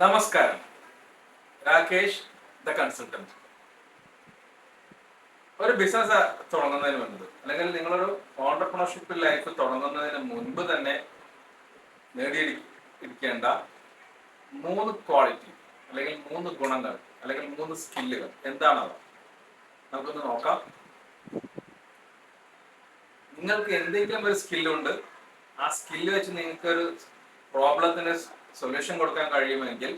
നമസ്കാരം. Rakesh the consultant. ഒരു business തുടങ്ങുന്നതിന് മുൻപ് അല്ലെങ്കിൽ നിങ്ങളൊരു ഓണ്ടർപ്രണർഷിപ്പ് ലൈഫ് തുടങ്ങുന്നതിന് മുൻപ് തന്നെ നേടിയിരിക്കേണ്ട മൂന്ന് ക്വാളിറ്റി അല്ലെങ്കിൽ മൂന്ന് ഗുണങ്ങൾ അല്ലെങ്കിൽ മൂന്ന് സ്കില്ലുകൾ എന്താണവ? നമുക്കൊന്ന് നോക്കാം. നിങ്ങൾക്ക് എന്തെങ്കിലും ഒരു സ്കില്ലുണ്ട് ആ സ്കില്ല് വെച്ച് നിങ്ങൾക്ക് ഒരു പ്രോബ്ലത്തിന് സൊല്യൂഷൻ കൊടുക്കാൻ കഴിയുമെങ്കിൽ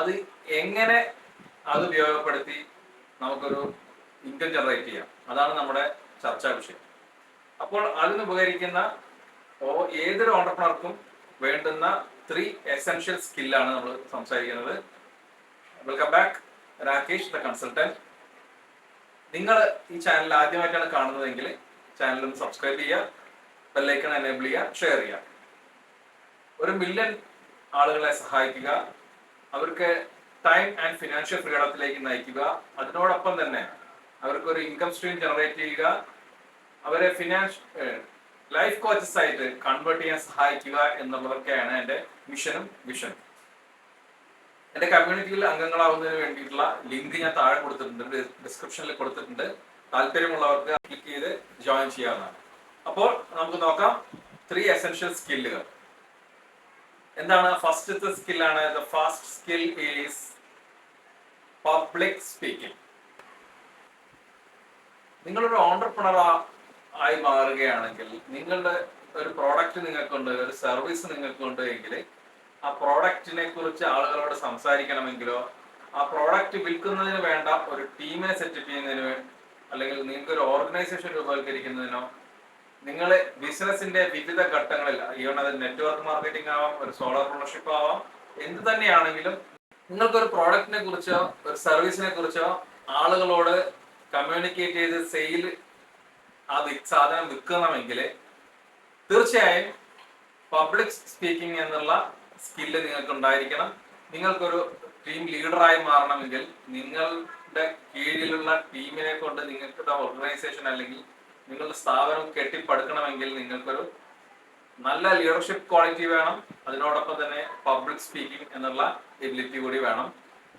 അത് എങ്ങനെ അത് ഉപയോഗപ്പെടുത്തി നമുക്കൊരു ഇൻകം ജനറേറ്റ് ചെയ്യാം. അതാണ് നമ്മുടെ ചർച്ചാ വിഷയം. അപ്പോൾ അതിന് ഉപകരിക്കുന്ന ഓ ഏതൊരു ഓണ്ടർപ്രണർക്കും വേണ്ടുന്ന ത്രീ എസെൻഷ്യൽ സ്കില്ലാണ് നമ്മൾ സംസാരിക്കുന്നത്. Welcome back Rakesh the consultant നിങ്ങൾ ഈ ചാനൽ ആദ്യമായിട്ടാണ് കാണുന്നതെങ്കിൽ ചാനൽ സബ്സ്ക്രൈബ് ചെയ്യുക ബെല്ലൈക്കൺ എനേബിൾ ചെയ്യുക ഷെയർ ചെയ്യുക. ഒരു മില്യൺ ആളുകളെ സഹായിക്കുക അവർക്ക് ടൈം ആൻഡ് ഫിനാൻഷ്യൽ ഫ്രീഡത്തിലേക്ക് നയിക്കുക. അതിനോടൊപ്പം തന്നെ അവർക്ക് ഒരു ഇൻകം സ്ട്രീം ജനറേറ്റ് ചെയ്യുക. അവരെ ഫിനാൻഷ് ലൈഫ് കോച്ചസ് ആയിട്ട് കൺവേർട്ട് ചെയ്യാൻ സഹായിക്കുക എന്നുള്ളതൊക്കെയാണ് എന്റെ മിഷനും വിഷനും എന്റെ കമ്മ്യൂണിറ്റിയിൽ അംഗങ്ങളാവുന്നതിന് വേണ്ടിയിട്ടുള്ള ലിങ്ക് ഞാൻ താഴെ കൊടുത്തിട്ടുണ്ട് ഡിസ്ക്രിപ്ഷനിൽ കൊടുത്തിട്ടുണ്ട്. താല്പര്യമുള്ളവർക്ക് ക്ലിക്ക് ചെയ്ത് ജോയിൻ ചെയ്യാവുന്നതാണ്. അപ്പോൾ നമുക്ക് നോക്കാം ത്രീ എസെൻഷ്യൽ സ്കില്ലുകൾ എന്താണ് ഫസ്റ്റത്തെ സ്കില്ലാണ് the first skill is public speaking നിങ്ങളൊരു ഓണ്ടർപ്രണർ ആയി മാറുകയാണെങ്കിൽ നിങ്ങളുടെ ഒരു പ്രോഡക്റ്റ് നിങ്ങൾക്കുണ്ട് ഒരു സർവീസ് നിങ്ങൾക്കുണ്ട് എങ്കിൽ ആ പ്രോഡക്റ്റിനെ കുറിച്ച് ആളുകളോട് സംസാരിക്കണമെങ്കിലോ ആ പ്രോഡക്റ്റ് വിൽക്കുന്നതിന് വേണ്ട ഒരു ടീമിനെ സെറ്റപ്പ് ചെയ്യുന്നതിന് അല്ലെങ്കിൽ നിങ്ങൾക്ക് ഒരു ഓർഗനൈസേഷൻ രൂപവൽക്കരിക്കുന്നതിനോ നിങ്ങൾ ബിസിനസിന്റെ വിവിധ ഘട്ടങ്ങളിൽ ഈവൺ അത് നെറ്റ്വർക്ക് മാർക്കറ്റിംഗ് ആവാം ഒരു സോളാർ ഓണർഷിപ്പ് ആവാം എന്ത് തന്നെയാണെങ്കിലും നിങ്ങൾക്കൊരു പ്രോഡക്റ്റിനെ കുറിച്ചോ ഒരു സർവീസിനെ കുറിച്ചോ ആളുകളോട് കമ്മ്യൂണിക്കേറ്റ് ചെയ്ത് സെയിൽ ആ സാധനം വിൽക്കണമെങ്കിൽ തീർച്ചയായും പബ്ലിക് സ്പീക്കിംഗ് എന്നുള്ള സ്കില്ല് നിങ്ങൾക്ക് ഉണ്ടായിരിക്കണം നിങ്ങൾക്കൊരു ടീം ലീഡറായി മാറണമെങ്കിൽ നിങ്ങളുടെ കീഴിലുള്ള ടീമിനെ കൊണ്ട് നിങ്ങൾക്കുടെ ഓർഗനൈസേഷൻ അല്ലെങ്കിൽ നിങ്ങളുടെ സ്ഥാപനം കെട്ടിപ്പടുക്കണമെങ്കിൽ നിങ്ങൾക്കൊരു നല്ല ലീഡർഷിപ്പ് ക്വാളിറ്റി വേണം. അതിനോടൊപ്പം തന്നെ പബ്ലിക് സ്പീക്കിംഗ് എന്നുള്ള എബിലിറ്റി കൂടി വേണം.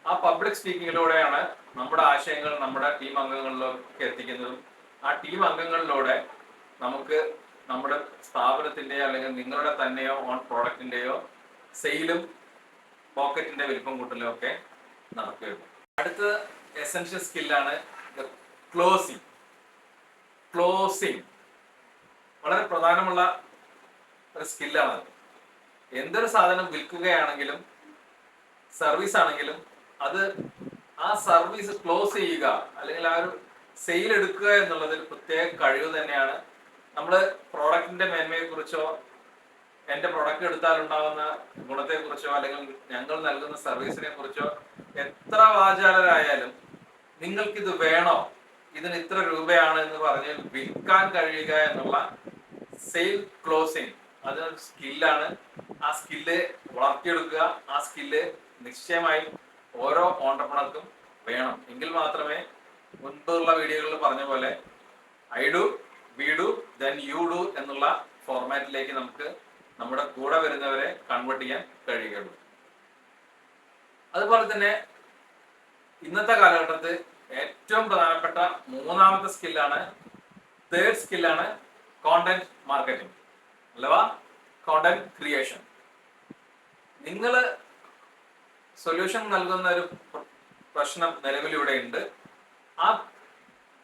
ആ പബ്ലിക് സ്പീക്കിങ്ങിലൂടെയാണ് നമ്മുടെ ആശയങ്ങൾ നമ്മുടെ ടീം അംഗങ്ങളിലേക്ക് എത്തിക്കുന്നതും. ആ ടീം അംഗങ്ങളിലൂടെ നമുക്ക് നമ്മുടെ സ്ഥാപനത്തിന്റെയോ അല്ലെങ്കിൽ നിങ്ങളുടെ തന്നെയോ ഓൺ പ്രോഡക്റ്റിന്റെയോ സെയിലും പോക്കറ്റിന്റെ വലിപ്പം കൂട്ടലും ഒക്കെ നടക്കുകയുള്ളൂ. അടുത്ത എസെൻഷ്യൽ സ്കില്ലാണ് ക്ലോസിംഗ് ക്ലോസിംഗ് വളരെ പ്രധാനമുള്ള ഒരു സ്കില്ലാണ് എന്തൊരു സാധനം വിൽക്കുകയാണെങ്കിലും സർവീസ് ആണെങ്കിലും അത് ആ സർവീസ് ക്ലോസ് ചെയ്യുക അല്ലെങ്കിൽ ആ ഒരു സെയിൽ എടുക്കുക എന്നുള്ളത് ഒരു പ്രത്യേക കഴിവ് തന്നെയാണ്. നമ്മൾ പ്രോഡക്റ്റിന്റെ മേന്മയെ കുറിച്ചോ എന്റെ പ്രൊഡക്റ്റ് എടുത്താൽ ഉണ്ടാകുന്ന ഗുണത്തെ കുറിച്ചോ അല്ലെങ്കിൽ ഞങ്ങൾ നൽകുന്ന സർവീസിനെ കുറിച്ചോ എത്ര വാചാലരായാലും നിങ്ങൾക്കിത് വേണോ? ഇതിന് ഇത്ര രൂപയാണ് എന്ന് പറഞ്ഞ് വിൽക്കാൻ കഴിയുക എന്നുള്ള സെയിൽ ക്ലോസിങ് അത് സ്കില്ലാണ് ആ സ്കില്ല് വളർത്തിയെടുക്കുക. ആ സ്കില്ല് നിശ്ചയമായും ഓരോ ഓണ്ടർപ്രണർക്കും വേണം. എങ്കിൽ മാത്രമേ മുൻപുള്ള വീഡിയോകളിൽ പറഞ്ഞ പോലെ I do we do then you do എന്നുള്ള ഫോർമാറ്റിലേക്ക് നമുക്ക് നമ്മുടെ കൂടെ വരുന്നവരെ കൺവേർട്ട് ചെയ്യാൻ കഴിയുകയുള്ളൂ. അതുപോലെ തന്നെ ഇന്നത്തെ കാലഘട്ടത്തിൽ ഏറ്റവും പ്രധാനപ്പെട്ട മൂന്നാമത്തെ സ്കില്ലാണ് തേർഡ് സ്കില്ലാണ് കോണ്ടന്റ് മാർക്കറ്റിംഗ് അല്ലവാ? കോണ്ടന്റ് ക്രിയേഷൻ നിങ്ങൾ സൊല്യൂഷൻ നൽകുന്ന ഒരു പ്രശ്നം നിലവിലിവിടെ ഉണ്ട്. ആ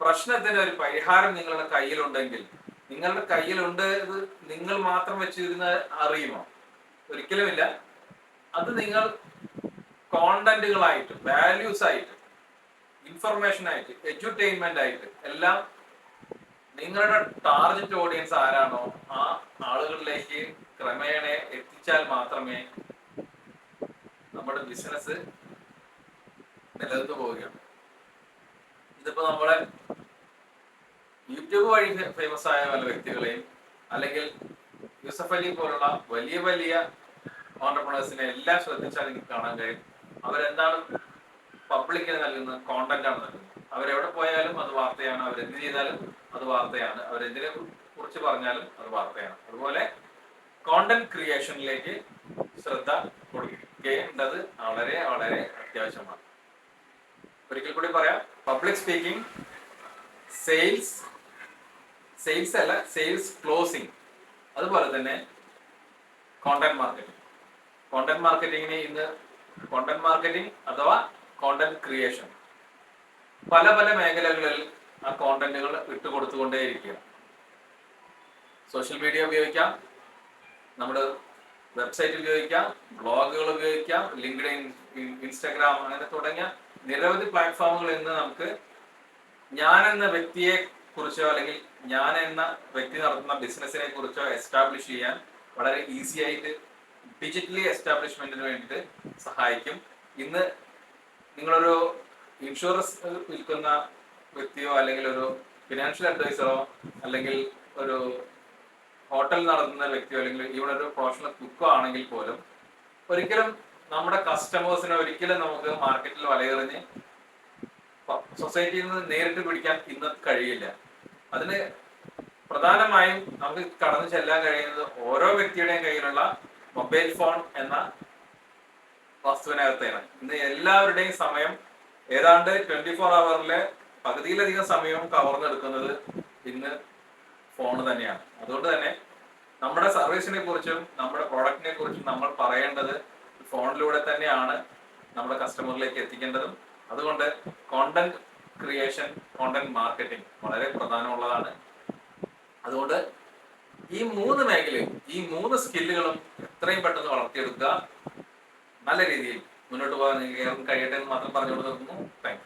പ്രശ്നത്തിന് ഒരു പരിഹാരം നിങ്ങളുടെ കയ്യിലുണ്ടെങ്കിൽ നിങ്ങളുടെ കയ്യിലുണ്ട് ഇത് നിങ്ങൾ മാത്രം വെച്ചിരുന്ന അറിയുമോ? ഒരിക്കലുമില്ല. അത് നിങ്ങൾ കോണ്ടന്റുകളായിട്ട് വാല്യൂസ് ആയിട്ട് ഇൻഫർമേഷൻ ആയിട്ട് എഡ്യൂർടൈൻമെന്റ് ആയിട്ട് എല്ലാം നിങ്ങളുടെ ടാർഗറ്റ് ഓഡിയൻസ് ആരാണോ ആ ആളുകളിലേക്ക് ക്രമേണ എത്തിച്ചാൽ മാത്രമേ നമ്മുടെ ബിസിനസ് നിലനിന്ന് പോവുകയാണ് ഇതിപ്പോ നമ്മളെ യൂട്യൂബ് വഴി ഫേമസ് ആയ പല വ്യക്തികളെയും അല്ലെങ്കിൽ യൂസഫ് അലി പോലുള്ള വലിയ വലിയ ഓണ്ടർപ്രണേഴ്സിനെ എല്ലാം ശ്രദ്ധിച്ചാൽ നിങ്ങൾക്ക് കാണാൻ കഴിയും. അവരെന്താണ് പബ്ലിക്കിന് നൽകുന്ന കോണ്ടന്റ് ആണ് നൽകുന്നത് അവരെവിടെ പോയാലും അത് വാർത്തയാണ്. അവരെന്ത് ചെയ്താലും അത് വാർത്തയാണ്. അവരെന്തിനെ കുറിച്ച് പറഞ്ഞാലും അത് വാർത്തയാണ്. അതുപോലെ കോണ്ടന്റ് ക്രിയേഷനിലേക്ക് ശ്രദ്ധ കൊടുക്കേണ്ടത് വളരെ വളരെ അത്യാവശ്യമാണ്. ഒരിക്കൽ കൂടി പറയാം പബ്ലിക് സ്പീക്കിംഗ് സെയിൽസ് സെയിൽസ് അല്ല സെയിൽസ് ക്ലോസിംഗ് അതുപോലെ തന്നെ കോണ്ടന്റ് മാർക്കറ്റിംഗ് കോണ്ടന്റ് മാർക്കറ്റിംഗിന് ഇന്ന് കോണ്ടന്റ് മാർക്കറ്റിംഗ് അഥവാ കോണ്ടന്റ് ക്രിയേഷൻ പല പല മേഖലകളിൽ ആ കോണ്ടന്റുകൾ ഇട്ടുകൊടുത്തുകൊണ്ടേയിരിക്കുക സോഷ്യൽ മീഡിയ ഉപയോഗിക്കാം. നമ്മുടെ വെബ്സൈറ്റ് ഉപയോഗിക്കാം. ബ്ലോഗുകൾ ഉപയോഗിക്കാം. ലിങ്ക്ഡ് ഇൻസ്റ്റാഗ്രാം അങ്ങനെ തുടങ്ങിയ നിരവധി പ്ലാറ്റ്ഫോമുകൾ ഇന്ന് നമുക്ക് ഞാൻ എന്ന വ്യക്തിയെ കുറിച്ചോ അല്ലെങ്കിൽ ഞാൻ എന്ന വ്യക്തി നടത്തുന്ന ബിസിനസ്സിനെ കുറിച്ചോ എസ്റ്റാബ്ലിഷ് ചെയ്യാൻ വളരെ ഈസി ആയിട്ട് ഡിജിറ്റലി എസ്റ്റാബ്ലിഷ്മെന്റിന് വേണ്ടിയിട്ട് സഹായിക്കും. ഇന്ന് നിങ്ങളൊരു ഇൻഷുറൻസ് വിൽക്കുന്ന വ്യക്തിയോ അല്ലെങ്കിൽ ഒരു ഫിനാൻഷ്യൽ അഡ്വൈസറോ അല്ലെങ്കിൽ ഒരു ഹോട്ടൽ നടത്തുന്ന വ്യക്തിയോ അല്ലെങ്കിൽ ഇവിടെ ഒരു പ്രൊഫഷണൽ കുക്കോ ആണെങ്കിൽ പോലും ഒരിക്കലും നമ്മുടെ കസ്റ്റമേഴ്സിനെ ഒരിക്കലും നമുക്ക് മാർക്കറ്റിൽ വലയെറിഞ്ഞ് സൊസൈറ്റിയിൽ നിന്ന് നേരിട്ട് പിടിക്കാൻ ഇന്ന് കഴിയില്ല. അതിന് പ്രധാനമായും നമുക്ക് കടന്നു ചെല്ലാൻ കഴിയുന്നത് ഓരോ വ്യക്തിയുടെയും കയ്യിലുള്ള മൊബൈൽ ഫോൺ എന്ന വസ്തുവിനകത്താണ് ഇന്ന് എല്ലാവരുടെയും സമയം ഏതാണ്ട് ട്വന്റി ഫോർ അവറിലെ പകുതിയിലധികം സമയവും കവർന്നെടുക്കുന്നത് ഇന്ന് ഫോൺ തന്നെയാണ്. അതുകൊണ്ട് തന്നെ നമ്മുടെ സർവീസിനെ കുറിച്ചും നമ്മുടെ പ്രോഡക്റ്റിനെ കുറിച്ചും നമ്മൾ പറയേണ്ടത് ഫോണിലൂടെ തന്നെയാണ് നമ്മുടെ കസ്റ്റമറിലേക്ക് എത്തിക്കേണ്ടതും. അതുകൊണ്ട് കോണ്ടന്റ് ക്രിയേഷൻ കോണ്ടന്റ് മാർക്കറ്റിംഗ് വളരെ പ്രധാനമുള്ളതാണ്. അതുകൊണ്ട് ഈ മൂന്ന് മേഖലയും ഈ മൂന്ന് സ്കില്ലുകളും എത്രയും പെട്ടെന്ന് വളർത്തിയെടുക്കുക. നല്ല രീതിയിൽ മുന്നോട്ട് പോകാൻ നിങ്ങൾക്ക് ഏവർക്കും കഴിയട്ടെ എന്ന് മാത്രം പറഞ്ഞുകൊണ്ട് നിർത്തുന്നു താങ്ക്